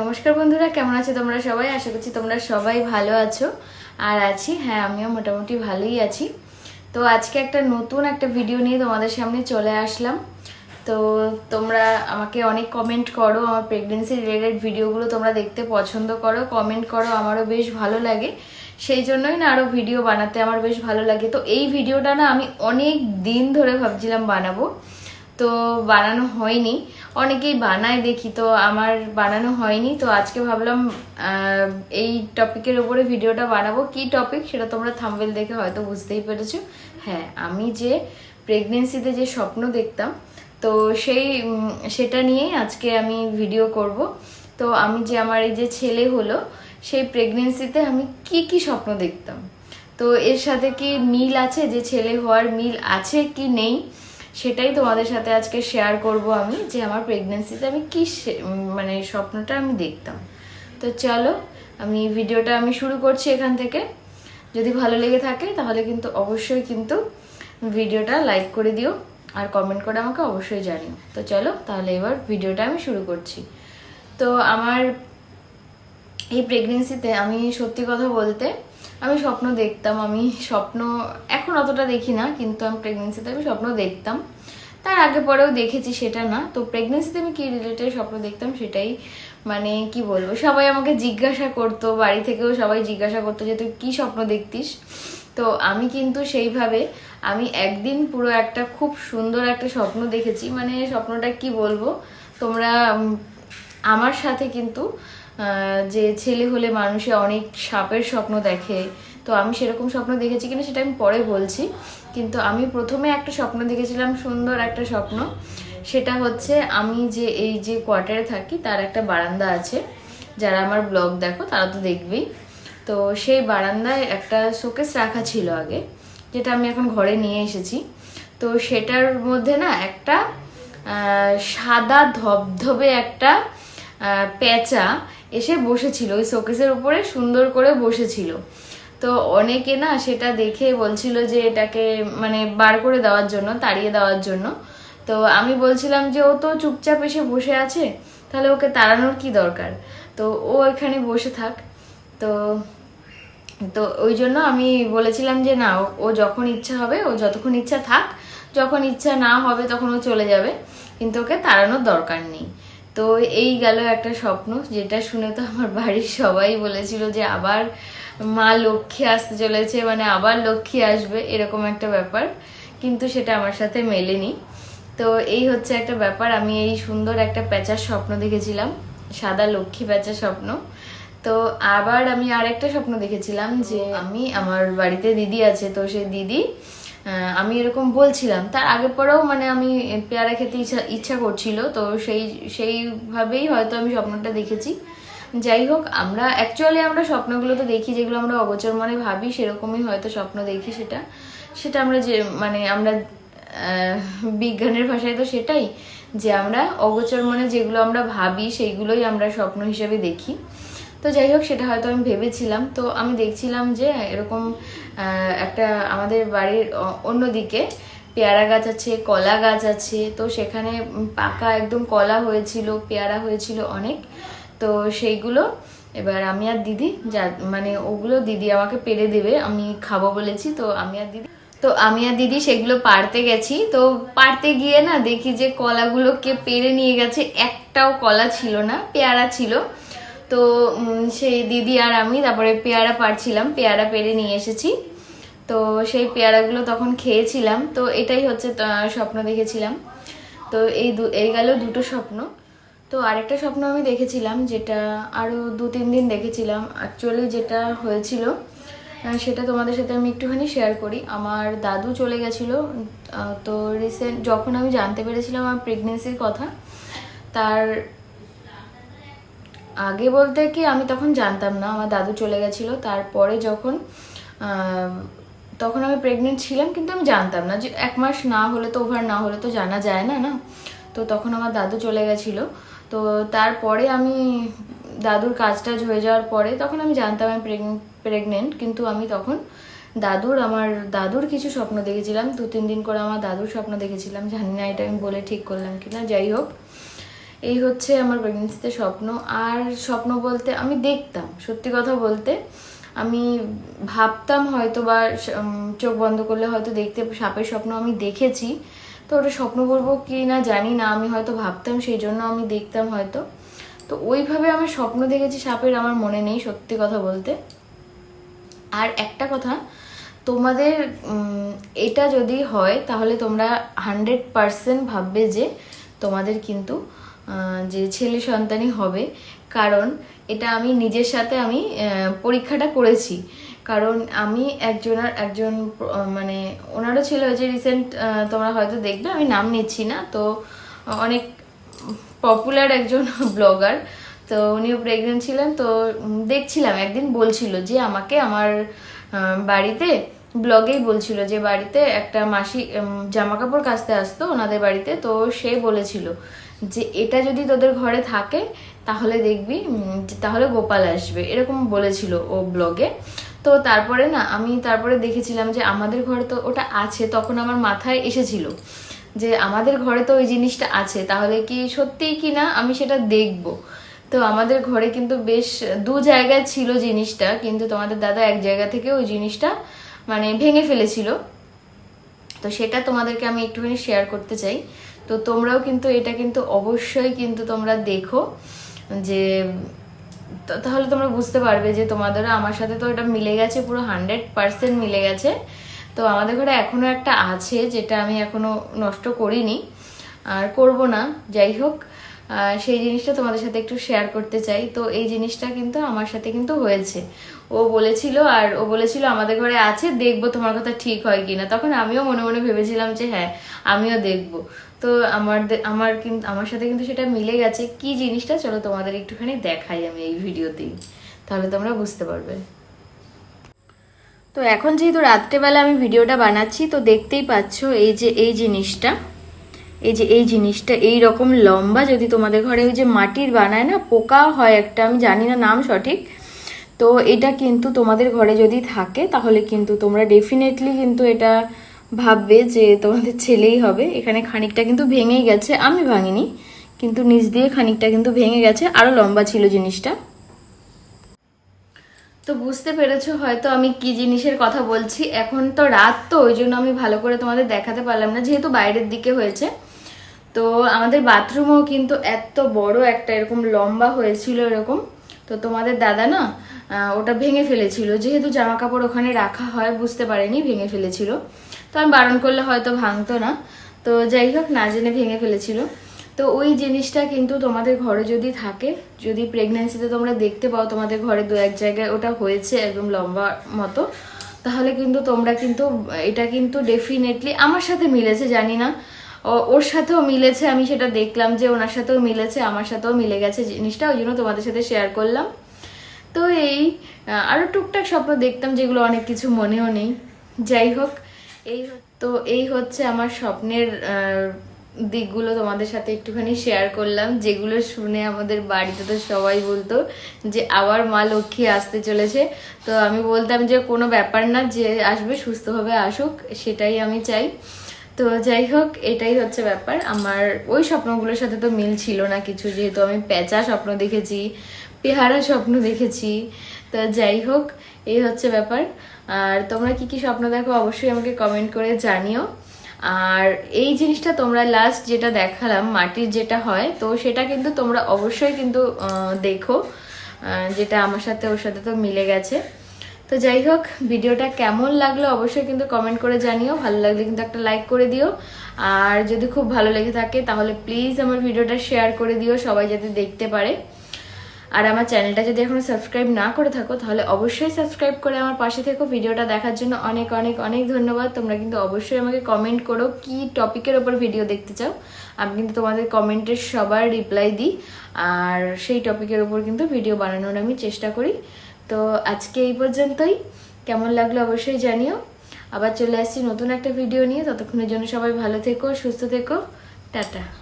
নমস্কার বন্ধুরা, কেমন আছো তোমরা সবাই? আশা করছি তোমরা সবাই ভালো আছো। আর আছি হ্যাঁ আমিও মোটামুটি ভালোই আছি। তো আজকে একটা নতুন একটা ভিডিও নিয়ে তোমাদের সামনে চলে আসলাম। তো তোমরা আমাকে অনেক কমেন্ট করো, আমার প্রেগনেন্সি রিলেটেড ভিডিওগুলো তোমরা দেখতে পছন্দ করো কমেন্ট করো, আমারও বেশ ভালো লাগে। সেই জন্যই না আরও ভিডিও বানাতে আমার বেশ ভালো লাগে। তো এই ভিডিওটা না আমি অনেক দিন ধরে ভাবছিলাম বানাবো। তো বানানো হয়নি। অনেকেই বানায় দেখি, তো আমার বানানো হয়নি। তো আজকে ভাবলাম এই টপিকের উপরে ভিডিওটা বানাবো। কি টপিক সেটা তোমরা থাম্বেল দেখে হয়তো বুঝতেই পেরেছ। হ্যাঁ আমি যে প্রেগনেন্সিতে যে স্বপ্ন দেখতাম, তো সেই সেটা নিয়েই আজকে আমি ভিডিও করব। তো আমি যে আমার এই যে ছেলে হলো, সেই প্রেগনেন্সিতে আমি কি কি স্বপ্ন দেখতাম? তো এর সাথে কি মিল আছে? যে ছেলে হওয়ার মিল আছে কি নেই? সেটাই তোমাদের সাথে আজকে শেয়ার করব আমি, যে আমার প্রেগনেন্সিতে আমি কি মানে স্বপ্নটা আমি দেখতাম। তো চলো, আমি ভিডিওটা আমি শুরু করছি এখান থেকে। যদি ভালো লেগে থাকে, তাহলে কিন্তু অবশ্যই কিন্তু ভিডিওটা লাইক করে দিও, আর কমেন্ট করে আমাকে অবশ্যই জানিও। তো চলো, তাহলে এবার ভিডিওটা আমি শুরু করছি। তো আমার এই প্রেগনেন্সিতে আমি সত্যি কথা বলতে আমি স্বপ্ন দেখতাম, আমি স্বপ্ন এখন অতটা দেখি না, কিন্তু আমি প্রেগনেন্সিতে আমি স্বপ্ন দেখতাম। তার আগে পরেও দেখেছি সেটা না। তো প্রেগনেন্সিতে আমি কী রিলেটেড স্বপ্ন দেখতাম সেটাই মানে কি বলব, সবাই আমাকে জিজ্ঞাসা করতো, বাড়ি থেকেও সবাই জিজ্ঞাসা করতো যে, তুই কী স্বপ্ন দেখতিস? তো আমি কিন্তু সেইভাবে, আমি একদিন পুরো একটা খুব সুন্দর একটা স্বপ্ন দেখেছি। মানে স্বপ্নটা কি বলব, তোমরা আমার সাথে কিন্তু যে ছেলে হলে মানুষে অনেক সাপের স্বপ্ন দেখে। তো আমি সেরকম স্বপ্ন দেখেছি কিনা সেটা আমি পরে বলছি। কিন্তু আমি প্রথমে একটা স্বপ্ন দেখেছিলাম, সুন্দর একটা স্বপ্ন। সেটা হচ্ছে আমি যে এই যে কোয়ার্টারে থাকি, তার একটা বারান্দা আছে। যারা আমার ব্লগ দেখো, তারা তো দেখবেই। তো সেই বারান্দায় একটা শোকেস রাখা ছিল আগে, যেটা আমি এখন ঘরে নিয়ে এসেছি। তো সেটার মধ্যে না একটা সাদা ধবধবে একটা পেঁচা এসে বসেছিল, ওই শোকেসের উপরে সুন্দর করে বসেছিল। তো অনেকে না সেটা দেখে বলছিল যে এটাকে মানে বার করে দেওয়ার জন্য, তাড়িয়ে দেওয়ার জন্য। তো আমি বলছিলাম যে ও তো চুপচাপ এসে বসে আছে, তাহলে ওকে তাড়ানোর কি দরকার? তো ও এখানে বসে থাক। তো তো ওই জন্য আমি বলেছিলাম যে না, ও- যখন ইচ্ছা হবে, ও যতক্ষণ ইচ্ছা থাক, যখন ইচ্ছা না হবে তখন ও চলে যাবে। কিন্তু ওকে তাড়ানোর দরকার নেই। তো এই গেল একটা স্বপ্ন, যেটা শুনে তো আমার বাড়ির সবাই বলেছিল যে আবার মা লক্ষ্মী আসতে চলেছে মানে আবার লক্ষ্মী আসবে, এরকম একটা ব্যাপার। কিন্তু সেটা আমার সাথে মেলেনি। তো এই হচ্ছে একটা ব্যাপার, আমি এই সুন্দর একটা প্যাঁচার স্বপ্ন দেখেছিলাম, সাদা লক্ষ্মী প্যাঁচার স্বপ্ন। তো আবার আমি আরেকটা স্বপ্ন দেখেছিলাম যে আমি, আমার বাড়িতে দিদি আছে, তো সেই দিদি আমি এরকম বলছিলাম। তার আগে পরেও মানে আমি পেয়ারা খেতে ইচ্ছা ইচ্ছা করছিল, তো সেই, সেইভাবেই হয়তো আমি স্বপ্নটা দেখেছি। যাই হোক, আমরা অ্যাকচুয়ালি আমরা স্বপ্নগুলো তো দেখি, যেগুলো আমরা অগোচর মনে ভাবি, সেরকমই হয়তো স্বপ্ন দেখি সেটা। সেটা আমরা যে মানে আমরা বিজ্ঞানের ভাষায় তো সেটাই, যে আমরা অগোচর মনে যেগুলো আমরা ভাবি, সেইগুলোই আমরা স্বপ্ন হিসেবে দেখি। তো যাই হোক, সেটা হয়তো আমি ভেবেছিলাম। তো আমি দেখছিলাম যে এরকম একটা আমাদের বাড়ির অন্যদিকে পেয়ারা গাছ আছে, কলা গাছ আছে। তো সেখানে পাকা একদম কলা হয়েছিল, পেয়ারা হয়েছিল অনেক। তো সেইগুলো এবার আমি আর দিদি যা মানে ওগুলো দিদি আমাকে পেরে দেবে, আমি খাব বলেছি, তো আমি আর দিদি, তো আমি আর দিদি সেগুলো পারতে গেছি। তো পারতে গিয়ে না দেখি যে কলাগুলোকে পেরে নিয়ে গেছে, একটাও কলা ছিল না, পেয়ারা ছিল। তো সেই দিদি আর আমি, তারপরে পেয়ারা পারছিলাম, পেয়ারা পেরে নিয়ে এসেছি। তো সেই পেয়ারাগুলো তখন খেয়েছিলাম। তো এটাই হচ্ছে স্বপ্ন দেখেছিলাম। তো এই দু, এই গেল দুটো স্বপ্ন। তো আরেকটা স্বপ্ন আমি দেখেছিলাম, যেটা আরও দু, তিন দিন দেখেছিলাম। অ্যাকচুয়ালি যেটা হয়েছিল সেটা তোমাদের সাথে আমি একটুখানি শেয়ার করি। আমার দাদু চলে গেছিল তো রিসেন্ট যখন আমি জানতে পেরেছিলাম আমার প্রেগনেন্সির কথা, তার আগে বলতে কি, আমি তখন জানতাম না, আমার দাদু চলে গেছিল, তারপরে যখন তখন আমি প্রেগনেন্ট ছিলাম, কিন্তু আমি জানতাম না যে এক মাস না হলে তো ওভার না হলে তো জানা যায় না না? তো তখন আমার দাদু চলে গেছিল, তো তারপরে আমি দাদুর কাজ টাজ হয়ে যাওয়ার পরে তখন আমি জানতাম আমি প্রেগনেন্ট কিন্তু আমি তখন দাদুর, আমার দাদুর কিছু স্বপ্ন দেখেছিলাম দু তিন দিন করে আমার দাদুর স্বপ্ন দেখেছিলাম, জানি না এটা আমি বলে ঠিক করলাম কিনা, যাই হোক। এই হচ্ছে আমার প্রেগনেন্সিতে স্বপ্ন। আর স্বপ্ন বলতে আমি দেখতাম, সত্যি কথা বলতে। আমি ভাবতাম হয়তো বা চোখ বন্ধ করলে হয়তো দেখতে সাপের স্বপ্ন আমি দেখেছি। তো ওটা স্বপ্ন বলব কি না জানি না, আমি হয়তো ভাবতাম, সেই জন্য আমি দেখতাম হয়তো। তো ওইভাবে আমার স্বপ্ন দেখেছি, সাপের আমার মনে নেই, সত্যি কথা বলতে। আর একটা কথা, তোমাদের এটা যদি হয়, তাহলে তোমরা হান্ড্রেড পারসেন্ট ভাববে যে তোমাদের কিন্তু যে ছেলে সন্তানই হবে, কারণ এটা আমি নিজের সাথে আমি পরীক্ষাটা করেছি। কারণ আমি একজনের, একজন মানে ওনারও ছিল যে রিসেন্ট তোমরা হয়তো দেখবে, আমি নাম নিচ্ছি না, তো অনেক পপুলার একজন ব্লগার তো উনিও প্রেগনেন্ট ছিলেন, তো দেখছিলাম, একদিন বলছিল যে আমাকে আমার বাড়িতে ব্লগেই বলছিল যে বাড়িতে একটা মাসি জামা কাপড় কাচতে আসতো ওনাদের বাড়িতে, তো সে বলেছিল যে এটা যদি তোদের ঘরে থাকে, তাহলে দেখবি তাহলে গোপাল আসবে। এরকম বলেছিল ও ব্লগে তো তারপরে না, আমি তারপরে দেখেছিলাম যে আমাদের ঘরে তো ওটা আছে, তখন আমার মাথায় এসেছিল যে আমাদের ঘরে তো ওই জিনিসটা আছে, তাহলে কি সত্যিই কি না আমি সেটা দেখব। তো আমাদের ঘরে কিন্তু বেশ দু জায়গায় ছিল জিনিসটা, কিন্তু তোমাদের দাদা এক জায়গা থেকে ওই জিনিসটা মানে ভেঙে ফেলেছিল। তো সেটা তোমাদেরকে আমি একটুখানি শেয়ার করতে চাই। তো তোমরাও কিন্তু এটা কিন্তু অবশ্যই কিন্তু তোমরা দেখো যে তাহলে তোমরা বুঝতে পারবে যে তোমাদেরও আমার সাথে তো এটা মিলে গেছে, পুরো হান্ড্রেড পার্সেন্ট মিলে গেছে। তো আমাদের ঘরে এখনও একটা আছে যেটা আমি এখনও নষ্ট করিনি, আর করব না, যাই হোক। সেই জিনিসটা তোমাদের সাথে একটু শেয়ার করতে চাই। তো এই জিনিসটা কিন্তু আমার সাথে কিন্তু হয়েছে। ও বলেছিল, আর ও বলেছিল আমাদের ঘরে আছে, দেখব তোমার কথা ঠিক হয় কিনা। তখন আমিও মনে মনে ভেবেছিলাম যে হ্যাঁ আমিও দেখব। তো আমার আমার কিন্তু আমার সাথে কিন্তু সেটা মিলে গেছে। কি জিনিসটা? চলো তোমাদের একটুখানি দেখাই আমি এই ভিডিওতেই। তাহলে তোমরা বুঝতে পারবে। তো এখন যেহেতু রাত্রেবেলা আমি ভিডিওটা বানাচ্ছি, তো দেখতেই পাচ্ছ এই যে, এই জিনিসটা। এই যে, এই জিনিসটা এই রকম লম্বা, যদি তোমাদের ঘরে ওই যে মাটির বানায় না, পোকা হয় একটা, আমি জানি না নাম সঠিক। তো এটা কিন্তু তোমাদের ঘরে যদি থাকে, তাহলে কিন্তু তোমরা ডেফিনেটলি কিন্তু এটা ভাববে যে তোমাদের ছেলেই হবে। এখানে খানিকটা কিন্তু ভেঙেই গেছে। আমি ভাঙিনি, কিন্তু নিচ দিয়ে খানিকটা কিন্তু ভেঙে গেছে। আরও লম্বা ছিল জিনিসটা। তো বুঝতে পেরেছ হয়তো আমি কি জিনিসের কথা বলছি। এখন তো রাত, তো ওই জন্য আমি ভালো করে তোমাদের দেখাতে পারলাম না, যেহেতু বাইরের দিকে হয়েছে। তো আমাদের বাথরুমও কিন্তু এত বড় একটা এরকম লম্বা হয়েছিল এরকম। তো তোমাদের দাদা না ওটা ভেঙে ফেলেছিল। যেহেতু জামা কাপড় ওখানে রাখা হয়, বুঝতে পারেনি, ভেঙে ফেলেছিল। তো আমি বারণ করলে হয়তো ভাঙতো না। তো যাই হোক, না জেনে ভেঙে ফেলেছিল। তো ওই জিনিসটা কিন্তু তোমাদের ঘরে যদি থাকে, যদি প্রেগন্যান্সিতে তোমরা দেখতে পাও, তোমাদের ঘরে দু এক জায়গায় ওটা হয়েছে একদম লম্বা মতো, তাহলে কিন্তু তোমরা কিন্তু, এটা কিন্তু ডেফিনেটলি আমার সাথে মিলেছে, জানি না। ওর সাথেও মিলেছে, আমি সেটা দেখলাম যে ওনার সাথেও মিলেছে, আমার সাথেও মিলে গেছে জিনিসটা, ওই জন্য তোমাদের সাথে শেয়ার করলাম। তো এই আরও টুকটাক স্বপ্ন দেখতাম যেগুলো অনেক কিছু মনেও নেই। যাই হোক, এই তো এই হচ্ছে আমার স্বপ্নের দিকগুলো তোমাদের সাথে একটুখানি শেয়ার করলাম, যেগুলো শুনে আমাদের বাড়িতে তো সবাই বলতো যে আবার মা লক্ষ্মী আসতে চলেছে। তো আমি বলতাম যে কোনো ব্যাপার না, যে আসবে সুস্থভাবে আসুক, সেটাই আমি চাই। তো যাই হোক, এটাই হচ্ছে ব্যাপার। আমার ওই স্বপ্নগুলোর সাথে তো মিল ছিল না কিছু, যেহেতু আমি পেঁচা স্বপ্ন দেখেছি পেহারা স্বপ্ন দেখেছি। তো যাই হোক, এই হচ্ছে ব্যাপার। আর তোমরা কি কি স্বপ্ন দেখো অবশ্যই আমাকে কমেন্ট করে জানিও। আর এই জিনিসটা তোমরা লাস্ট যেটা দেখালাম, মাটির যেটা হয়, তো সেটা কিন্তু তোমরা অবশ্যই কিন্তু দেখো। যেটা আমার সাথে, ওর সাথে তো মিলে গেছে। তো যাই হোক, ভিডিওটা কেমন লাগল অবশ্যই কিন্তু কমেন্ট করে জানিও। ভালো লাগলে কিন্তু একটা লাইক করে দিও। আর যদি খুব ভালো লেগে থাকে, তাহলে প্লিজ আমার ভিডিওটা শেয়ার করে দিও, সবাই যাতে দেখতে পারে। আর আমার চ্যানেলটা যদি এখনও সাবস্ক্রাইব না করে থাকো, তাহলে অবশ্যই সাবস্ক্রাইব করে আমার পাশে থেকো। ভিডিওটা দেখার জন্য অনেক অনেক অনেক ধন্যবাদ। তোমরা কিন্তু অবশ্যই আমাকে কমেন্ট করো কি টপিকের ওপর ভিডিও দেখতে চাও। আমি কিন্তু তোমাদের কমেন্টের সবার রিপ্লাই দিই। আর সেই টপিকের ওপর কিন্তু ভিডিও বানানোর আমি চেষ্টা করি। তো আজকে এই পর্যন্তই। কেমন লাগল অবশ্যই জানিও। আবার চলে আসছি নতুন একটা ভিডিও নিয়ে। ততক্ষণের জন্য সবাই ভালো থেকো, সুস্থ থেকো। টাটা।